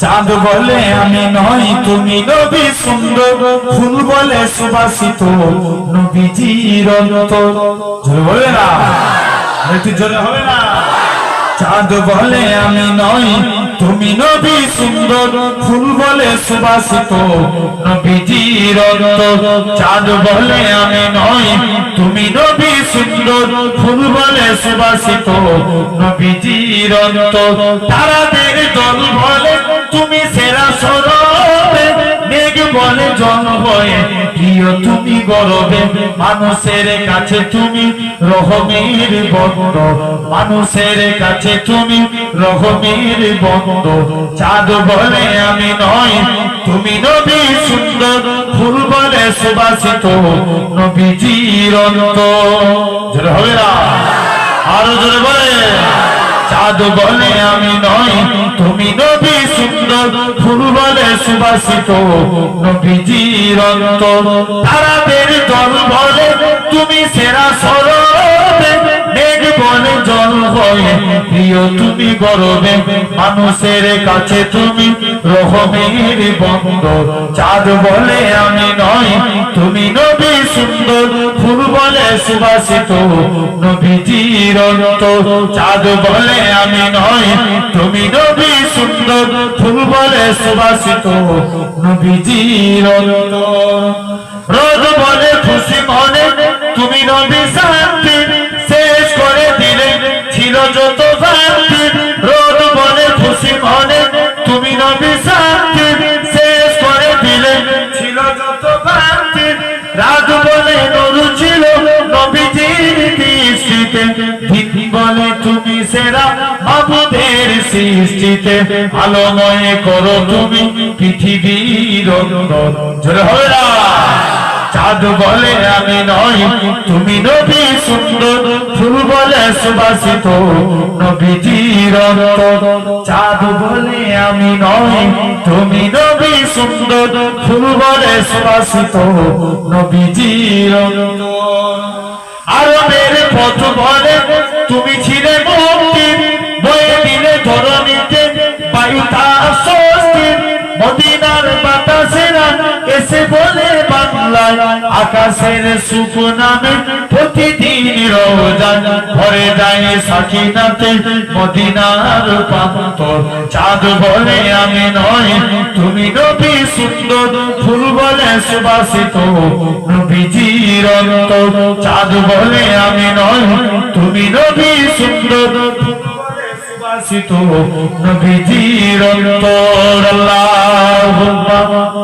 চাঁদ বলে আমি নই, তুমি নবী সুন্দর। ফুল বলে সুবাসিত নবীজির অন্তর। জোরে বলে না। একটু জোরে হবে না। চাঁদ বলে আমি নই, তুমি নবী সুন্দর। ফুল বলে সুবাসিত নবীজির অন্তর। চাঁদ বলে আমি নই, তুমি নবী সুন্দর। ফুল বলে সুবাসিত নবীজির অন্তর। তারাদের দল তুমি সেরা সরবে মেঘ বলে প্রিয় তুমি গরবে, মানুষের কাছে তুমি রহমের বন্ধ। মানুষের কাছে তুমি বন্ধ। চাঁদ বলে আমি নয় তুমি নবী সুন্দর, ফুল বলে সুবাসিত, নবীজির অন্ত। জোরে হবে আরও জোরে বলে, চাঁদ বলে আমি সুবাসিত নবীজির অন্তর। তারাদের দল বলে, তুমি সেরা সরবে মেঘ বলে জল হয়ে, প্রিয় তুমি গরবে মানুষের কাছে তুমি রহমের বন্ধ চাঁদ বলে, আমি নই তুমি নবী সুন্দর। ফুল বলে, সুবাসিত নবীজির অন্তর। চাঁদ বলে, আমি নয়, তুমি নবী সুন্দর। ফুল বলে সুবাসিত নবীজির অন্তর রোদ বলে খুশি মনে, তুমি নবী শান্তি শেষ করে দিলে, ছিল যত শান্তি। রোদ বলে খুশি মনে, তুমি নবী শান্তি শেষ করে দিলে, ছিল যত শান্তি। রাত তুমি সেরা মাবুদের সৃষ্টিতে আলোময় করো তুমি পৃথিবীর চাঁদ বলে আমি তুমি নবী সুন্দর। ফুল বলে সুবাসিত নবীজির চাঁদ বলে আমি তুমি নবী সুন্দর। ফুল বলে সুবাসিত নবীজির পথ বলে বায়ু তার স্বস্তি মদিনার বাতাসেরা এসে বলে বাংলায়, আকাশের সুখ নামে প্রতিদিন যায় সাকিনাতে, মদিনার চাঁদ বলে আমি নয়, তুমি নবী সুন্দর, ফুল বলে সুবাসিত, নবীজির চাঁদ বলে আমি নয় সুবাসিত নবীজির অন্তর আল্লাহুম্মা।